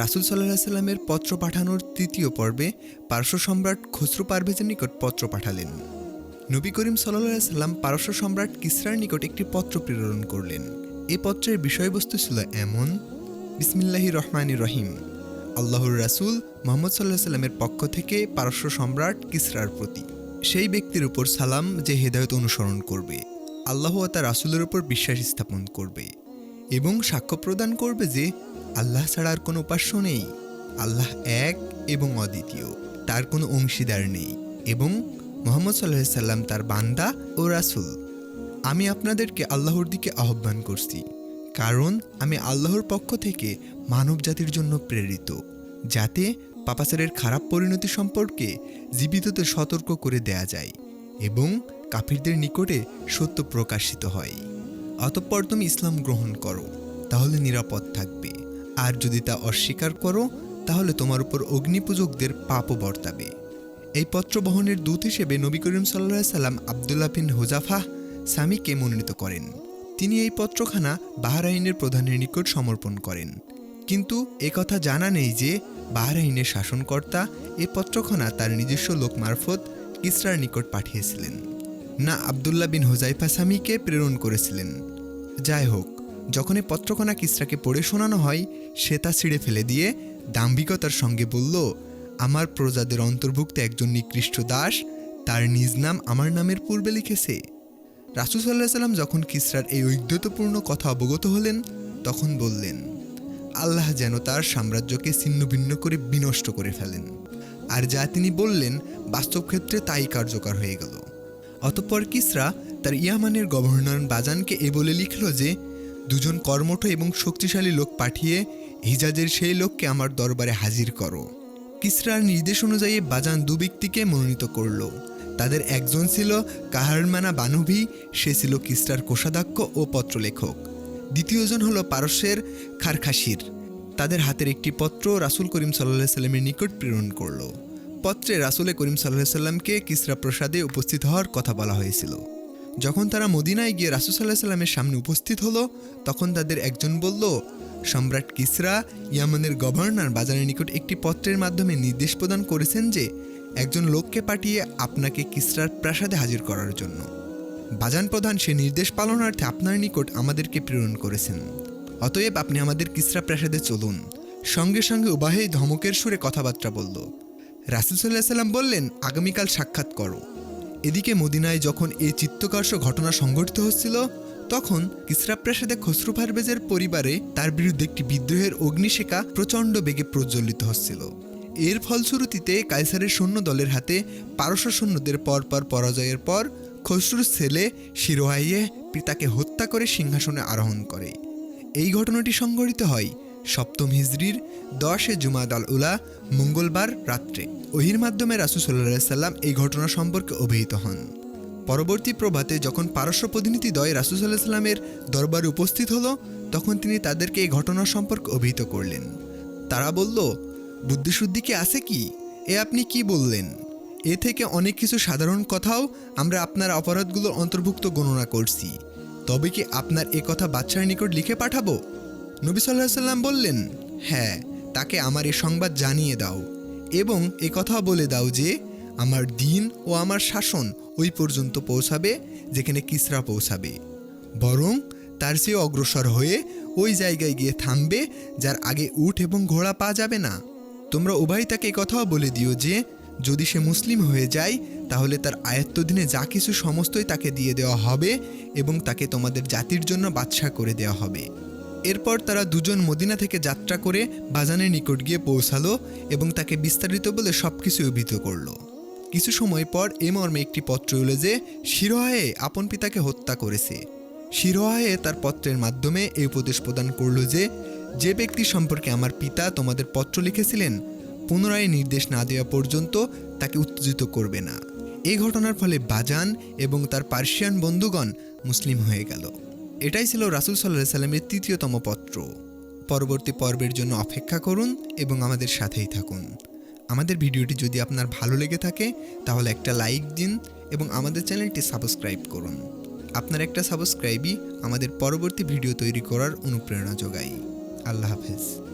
রাসুল সাল্লাহ সাল্লামের পত্র পাঠানোর তৃতীয় পর্বে পারস্য সম্রাট খসরু পারভেজের নিকট পত্র পাঠালেন। নবী করিম সাল্লাহ সাল্লাম পারস্য সম্রাট কিসরার নিকট একটি পত্র প্রেরণ করলেন। এ পত্রের বিষয়বস্তু ছিল এমন বিসমিল্লাহি রহমানি রহিম। আল্লাহর রাসূল মোহাম্মদ সাল্লাহ সাল্লামের পক্ষ থেকে পারস্য সম্রাট কিসরার প্রতি সেই ব্যক্তির উপর সালাম যে হেদায়ত অনুসরণ করবে, আল্লাহ তার রাসূলের উপর বিশ্বাস স্থাপন করবে এবং সাক্ষ্য প্রদান করবে যে আল্লাহ ছাড়া আর কোনো উপাস্য নেই। আল্লাহ এক এবং অদ্বিতীয়, তার কোনো অংশীদার নেই এবং মোহাম্মদ সাল্লাহ সাল্লাম তার বান্দা ও রাসূল। আমি আপনাদেরকে আল্লাহর দিকে আহ্বান করছি, কারণ আমি আল্লাহর পক্ষ থেকে মানব জাতির জন্য প্রেরিত, যাতে পাপাচারের খারাপ পরিণতি সম্পর্কে জীবিতদের সতর্ক করে দেয়া যায় এবং কাফিরদের নিকটে সত্য প্রকাশিত হয়। অতঃপর তুমি ইসলাম গ্রহণ করো, তাহলে নিরাপদ থাকবে। আর যদি তা অস্বীকার করো, তাহলে তোমার উপর অগ্নিপূজকদের পাপও বর্তাবে। এই পত্র বহনের দূত হিসেবে নবী করিম সাল্লাহ সাল্লাম আবদুল্লাহ বিন হোজাফা সামিকে মনোনীত করেন। তিনি এই পত্রখানা বাহরাইনের প্রধানের নিকট সমর্পণ করেন। কিন্তু একথা জানা নেই যে বাহরাইনের শাসনকর্তা এ পত্রখানা তার নিজস্ব লোক মারফত কিসরার নিকট পাঠিয়েছিলেন। না আবদুল্লাহ বিন হোজাইফা স্বামীকে প্রেরণ করেছিলেন। যাই হোক যখন এই পত্রখানা কিসরাকে পড়ে শোনানো হয়, সে তা ছিঁড়ে ফেলে দিয়ে দাম্ভিকতার সঙ্গে বলল, আমার প্রজাদের অন্তর্ভুক্ত একজন নিকৃষ্ট দাস, তার নিজ নাম আমার নামের পূর্বে লিখেছে। রাসুল সাল্লাহ সাল্লাম যখন কিসরার এই ঐক্যতপূর্ণ কথা অবগত হলেন, তখন বললেন, আল্লাহ যেন তার সাম্রাজ্যকে ছিন্ন ভিন্ন করে বিনষ্ট করে ফেলেন। আর যা তিনি বললেন, বাস্তব ক্ষেত্রে তাই কার্যকর হয়ে গেল। অতঃপর কিসরা তার ইয়ামানের গভর্নর বাজানকে এ বলে লিখল যে দুজন কর্মঠ এবং শক্তিশালী লোক পাঠিয়ে হিজাজের সেই লোককে আমার দরবারে হাজির করো। কিসরার নির্দেশ অনুযায়ী বাজান দু ব্যক্তিকে মনোনীত করল। তাদের একজন ছিল কাহারমানা বানুভি, সে ছিল কিসরার কোষাধ্যক্ষ ও পত্রলেখক। দ্বিতীয়জন হলো পারস্যের খারখাসির। তাদের হাতের একটি পত্র রাসুল করিম সাল্লাহ সাল্লামের নিকট প্রেরণ করল। পত্রে রাসুলে করিম সাল্লাহ সাল্লামকে কিসরা প্রসাদে উপস্থিত হওয়ার কথা বলা হয়েছিল। যখন তারা মদিনায় গিয়ে রাসুল সাল্লাহ সাল্লামের সামনে উপস্থিত হলো, তখন তাদের একজন বলল, সম্রাট কিসরা, ইয়ামানের গভর্নর, বাজারের নিকট একটি পত্রের মাধ্যমে নির্দেশ প্রদান করেছেন যে, একজন লোককে পাঠিয়ে আপনাকে কিসরার প্রাসাদে হাজির করার জন্য। বাজান প্রধান সে নির্দেশ পালনার্থে আপনার নিকট আমাদেরকে প্রেরণ করেছেন। অতএব আপনি আমাদের কিসরা প্রাসাদে চলুন। সঙ্গে সঙ্গে উবাহেই ধমকের সুরে কথাবার্তা বলল। রাসুল সাল্লাহ সাল্লাম বললেন, আগামীকাল সাক্ষাৎ করো। এদিকে মদিনায় যখন এই চিত্তকর্ষ ঘটনা সংঘটিত হচ্ছিল, তখন কিসরা প্রাসাদে খসরু পারভেজের পরিবারে তার বিরুদ্ধে একটি বিদ্রোহের অগ্নিশেখা প্রচণ্ড বেগে প্রজ্বলিত হচ্ছিল। এর ফলশ্রুতিতে কাইসারের সৈন্য দলের হাতে পারস্য সৈন্যদের পরপর পরাজয়ের পর খসরুর ছেলে শিরোহাইয়ে পিতাকে হত্যা করে সিংহাসনে আরোহণ করে। এই ঘটনাটি সংঘটিত হয় সপ্তম হিজড়ির দশে জুমাদ আল উলা মঙ্গলবার রাত্রে। ওহির মাধ্যমে রাসুল সাল্লাহ সাল্লাম এই ঘটনা সম্পর্কে অভিহিত হন। পরবর্তী প্রভাতে যখন পারস্য প্রতিনিধি দয় রাসুল সাল্লাহ সাল্লামের দরবারে উপস্থিত হলো, তখন তিনি তাদেরকে এই ঘটনা সম্পর্কে অভিহিত করলেন। তারা বলল, বুদ্ধিশুদ্ধি কি আছে কি? এ আপনি কি বললেন? এ থেকে অনেক কিছু সাধারণ কথাও আমরা আপনার অপরাধগুলোর অন্তর্ভুক্ত গণনা করছি। তবে কি আপনার এ কথা বাচ্চার নিকট লিখে পাঠাবো? নবী সাল্লাহ সাল্লাম বললেন হ্যাঁ তাকে আমার এ সংবাদ জানিয়ে দাও এবং এ কথা বলে দাও যে, আমার দিন ও আমার শাসন ওই পর্যন্ত পৌঁছাবে যেখানে কিসরা পৌঁছাবে। বরং তার চেয়ে অগ্রসর হয়ে ওই জায়গায় গিয়ে থামবে যার আগে উঠ এবং ঘোড়া পাওয়া যাবে না। তোমরা উভয় তাকে কথাও বলে দিও যে, যদি সে মুসলিম হয়ে যায়, তাহলে তার আয়ত্তদিনে যা কিছু সমস্তই তাকে দিয়ে দেওয়া হবে এবং তাকে তোমাদের জাতির জন্য বাদশা করে দেওয়া হবে। এরপর তারা দুজন মদিনা থেকে যাত্রা করে বাজানের নিকট গিয়ে পৌঁছালো এবং তাকে বিস্তারিত বলে সব কিছু অভিহিত করল। কিছু সময় পর এ মর্মে একটি পত্র এলো যে, শিরোহায়ে আপন পিতাকে হত্যা করেছে। শিরোহায়ে তার পত্রের মাধ্যমে এই উপদেশ প্রদান করল যে যে ব্যক্তি সম্পর্কে আমার পিতা তোমাদের পত্র লিখেছিলেন, পুনরায় নির্দেশ না দেওয়া পর্যন্ত তাকে উত্তেজিত করবে না। এই ঘটনার ফলে বাজান এবং তার পার্সিয়ান বন্ধুগণ মুসলিম হয়ে গেল। এটাই ছিল রাসুল সাল্লাহ সাল্লামের তৃতীয়তম পত্র। পরবর্তী পর্বের জন্য অপেক্ষা করুন এবং আমাদের সাথেই থাকুন। আমাদের ভিডিওটি যদি আপনার ভালো লেগে থাকে, তাহলে একটা লাইক দিন এবং আমাদের চ্যানেলটি সাবস্ক্রাইব করুন। আপনার একটা সাবস্ক্রাইবই আমাদের পরবর্তী ভিডিও তৈরি করার অনুপ্রেরণা যোগায়। আল্লাহ হাফেজ।